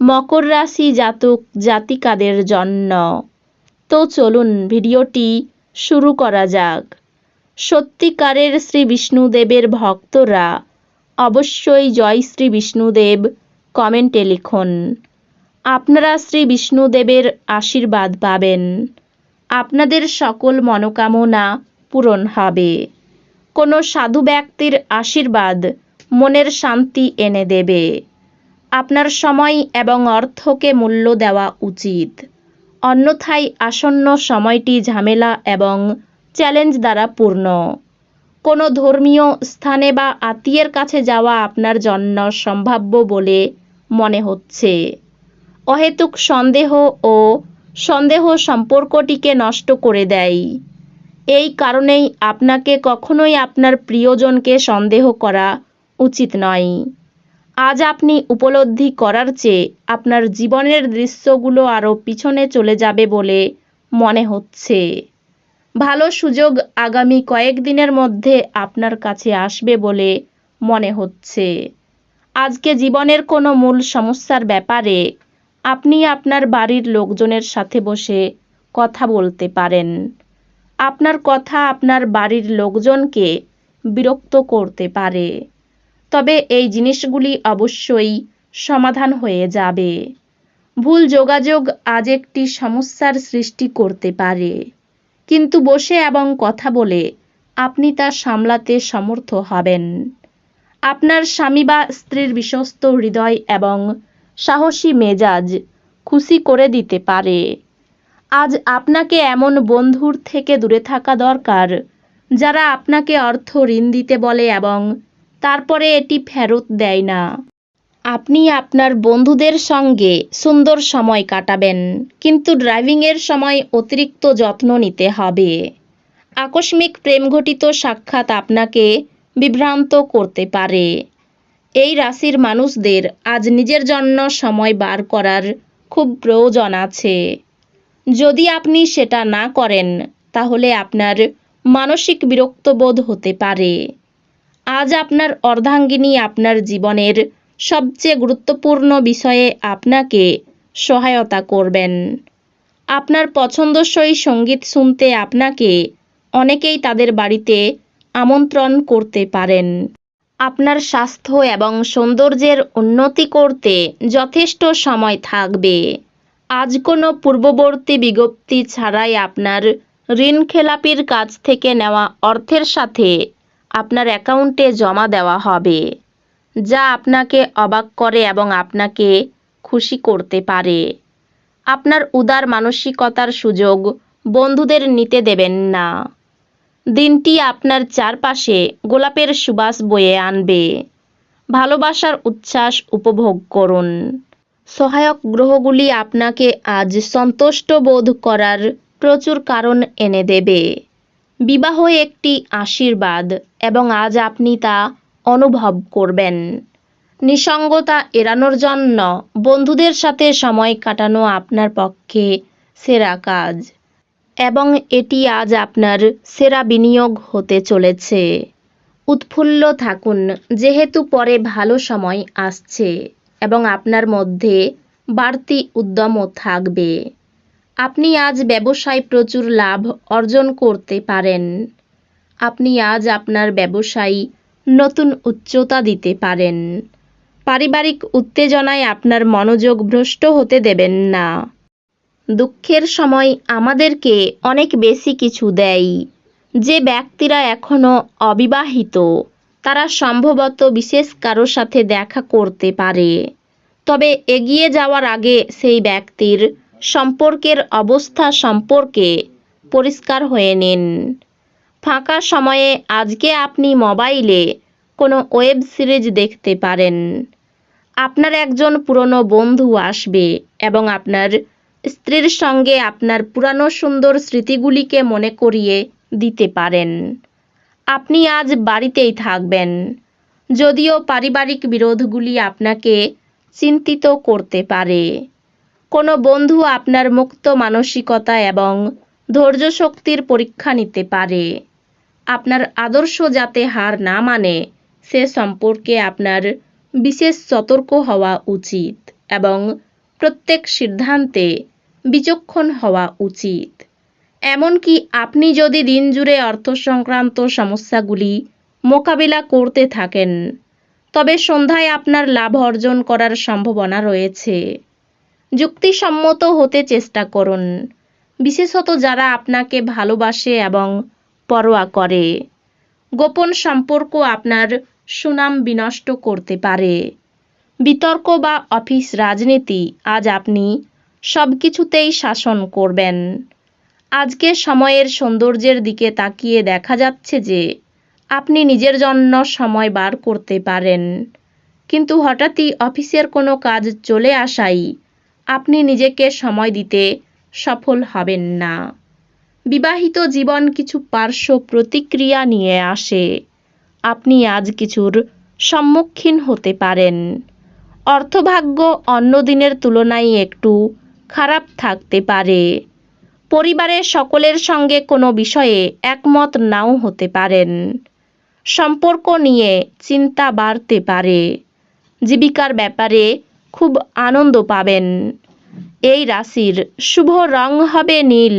মকর রাশি জাতক জাতিকাদের জন্য। তো চলুন ভিডিওটি শুরু করা যাক। সত্যিকারের শ্রী বিষ্ণুদেবের ভক্তরা অবশ্যই জয় শ্রী বিষ্ণুদেব কমেন্টে লিখুন। আপনারা শ্রী বিষ্ণুদেবের আশীর্বাদ পাবেন। আপনাদের সকল মনোকামনা পূরণ হবে। কোনো সাধু ব্যক্তির আশীর্বাদ মনের শান্তি এনে দেবে। আপনার সময় এবং অর্থকে মূল্য দেওয়া উচিত। অন্যথায় আসন্ন সময়টি ঝামেলা এবং চ্যালেঞ্জ দ্বারা পূর্ণ। কোনো ধর্মীয় স্থানে বা আত্মীয়ের কাছে যাওয়া আপনার জন্য সম্ভাব্য বলে মনে হচ্ছে। অহেতুক সন্দেহ ও সন্দেহ সম্পর্কটিকে নষ্ট করে দেয়। এই কারণেই আপনাকে কখনোই আপনার প্রিয়জনকে সন্দেহ করা উচিত নয়। আজ আপনি উপলব্ধি করার চেয়ে আপনার জীবনের দৃশ্যগুলো আরও পিছনে চলে যাবে বলে মনে হচ্ছে। ভালো সুযোগ আগামী কয়েকদিনের মধ্যে আপনার কাছে আসবে বলে মনে হচ্ছে। আজকে জীবনের কোনো মূল সমস্যার ব্যাপারে আপনি আপনার বাড়ির লোকজনের সাথে বসে কথা বলতে পারেন। আপনার কথা আপনার বাড়ির লোকজনকে বিরক্ত করতে পারে। তবে এই জিনিসগুলি অবশ্যই সমাধান হয়ে যাবে। ভুল যোগাযোগ আজ একটি সমস্যার সৃষ্টি করতে পারে। কিন্তু বসে এবং কথা বলে আপনি তা সামলাতে সমর্থ হবেন। আপনার স্বামী বা স্ত্রীর বিশ্বস্ত হৃদয় এবং সাহসী মেজাজ খুশি করে দিতে পারে। আজ আপনাকে এমন বন্ধুর থেকে দূরে থাকা দরকার, যারা আপনাকে অর্থ ঋণ দিতে বলে এবং তারপরে এটি ফেরত দেয় না। আপনি আপনার বন্ধুদের সঙ্গে সুন্দর সময় কাটাবেন, কিন্তু ড্রাইভিংয়ের সময় অতিরিক্ত যত্ন নিতে হবে। আকস্মিক প্রেমঘটিত সাক্ষাৎ আপনাকে বিভ্রান্ত করতে পারে। এই রাশির মানুষদের আজ নিজের জন্য সময় বার করার খুব প্রয়োজন আছে। যদি আপনি সেটা না করেন, তাহলে আপনার মানসিক বিরক্তবোধ হতে পারে। আজ আপনার অর্ধাঙ্গিনী আপনার জীবনের সবচেয়ে গুরুত্বপূর্ণ বিষয়ে আপনাকে সহায়তা করবেন। আপনার পছন্দসই সংগীত শুনতে আপনাকে অনেকেই তাদের বাড়িতে আমন্ত্রণ করতে পারেন। আপনার স্বাস্থ্য এবং সৌন্দর্যের উন্নতি করতে যথেষ্ট সময় থাকবে। আজ কোনো পূর্ববর্তী বিজ্ঞপ্তি ছাড়াই আপনার ঋণ খেলাপির কাছ থেকে নেওয়া অর্থের সাথে আপনার অ্যাকাউন্টে জমা দেওয়া হবে, যা আপনাকে অবাক করে এবং আপনাকে খুশি করতে পারে। আপনার উদার মানসিকতার সুযোগ বন্ধুদের নিতে দেবেন না। দিনটি আপনার চারপাশে গোলাপের সুবাস বয়ে আনবে। ভালোবাসার উচ্ছ্বাস উপভোগ করুন। সহায়ক গ্রহগুলি আপনাকে আজ সন্তুষ্ট বোধ করার প্রচুর কারণ এনে দেবে। বিবাহ একটি আশীর্বাদ। এবং আজ আপনি তা অনুভব করবেন। নিসঙ্গতা এড়ানোর জন্য বন্ধুদের সাথে সময় কাটানো আপনার পক্ষে সেরা কাজ। এবং এটি আজ আপনার সেরা বিনিয়োগ হতে চলেছে। উৎফুল্ল থাকুন, যেহেতু পরে ভালো সময় আসছে এবং আপনার মধ্যে বাড়তি উদ্যমও থাকবে। আপনি আজ ব্যবসায় প্রচুর লাভ অর্জন করতে পারেন। আপনি আজ আপনার ব্যবসায়ী নতুন উচ্চতা দিতে পারেন। পারিবারিক উত্তেজনায় আপনার মনোযোগ ভ্রষ্ট হতে দেবেন না। দুঃখের সময় আমাদেরকে অনেক বেশি কিছু দেয়। যে ব্যক্তিরা এখনও অবিবাহিত, তারা সম্ভবত বিশেষ কারও সাথে দেখা করতে পারে। তবে এগিয়ে যাওয়ার আগে সেই ব্যক্তির সম্পর্কের অবস্থা সম্পর্কে পরিষ্কার হয়ে নিন। ফাঁকা সময়ে আজকে আপনি মোবাইলে কোনো ওয়েব সিরিজ দেখতে পারেন। আপনার একজন পুরনো বন্ধু আসবে এবং আপনার স্ত্রীর সঙ্গে আপনার পুরানো সুন্দর স্মৃতিগুলিকে মনে করিয়ে দিতে পারেন। আপনি আজ বাড়িতেই থাকবেন। যদিও পারিবারিক বিরোধগুলি আপনাকে চিন্তিত করতে পারে। কোনো বন্ধু আপনার মুক্ত মানসিকতা এবং ধৈর্য শক্তির পরীক্ষা নিতে পারে। আপনার আদর্শ যাতে হার না মানে সে সম্পর্কে আপনার বিশেষ সতর্ক হওয়া উচিত এবং প্রত্যেক সিদ্ধান্তে বিচক্ষণ হওয়া উচিত। এমনকি আপনি যদি দিন জুড়ে অর্থ সংক্রান্ত সমস্যাগুলি মোকাবিলা করতে থাকেন, তবে সন্ধ্যায় আপনার লাভ অর্জন করার সম্ভাবনা রয়েছে। যুক্তিসম্মত হতে চেষ্টা করুন। বিশেষত যারা আপনাকে ভালোবাসে এবং পরোয়া করে। গোপন সম্পর্ক আপনার সুনাম বিনষ্ট করতে পারে। বিতর্ক বা অফিস রাজনীতি আজ আপনি সব কিছুতেই শাসন করবেন। আজকে সময়ের সৌন্দর্যের দিকে তাকিয়ে দেখা যাচ্ছে যে, আপনি নিজের জন্য সময় বার করতে পারেন। কিন্তু হঠাৎই অফিসের কোনো কাজ চলে আসাই আপনি নিজেকে সময় দিতে সফল হবেন না। বিবাহিত জীবন কিছু পার্শ্ব প্রতিক্রিয়া নিয়ে আসে। আপনি আজ কিছুর সম্মুখীন হতে পারেন। অর্থভাগ্য অন্য দিনের তুলনায় একটু খারাপ থাকতে পারে। পরিবারের সকলের সঙ্গে কোনো বিষয়ে একমত নাও হতে পারেন। সম্পর্ক নিয়ে চিন্তা বাড়তে পারে। জীবিকার ব্যাপারে খুব আনন্দ পাবেন। এই রাশির শুভ রং হবে নীল।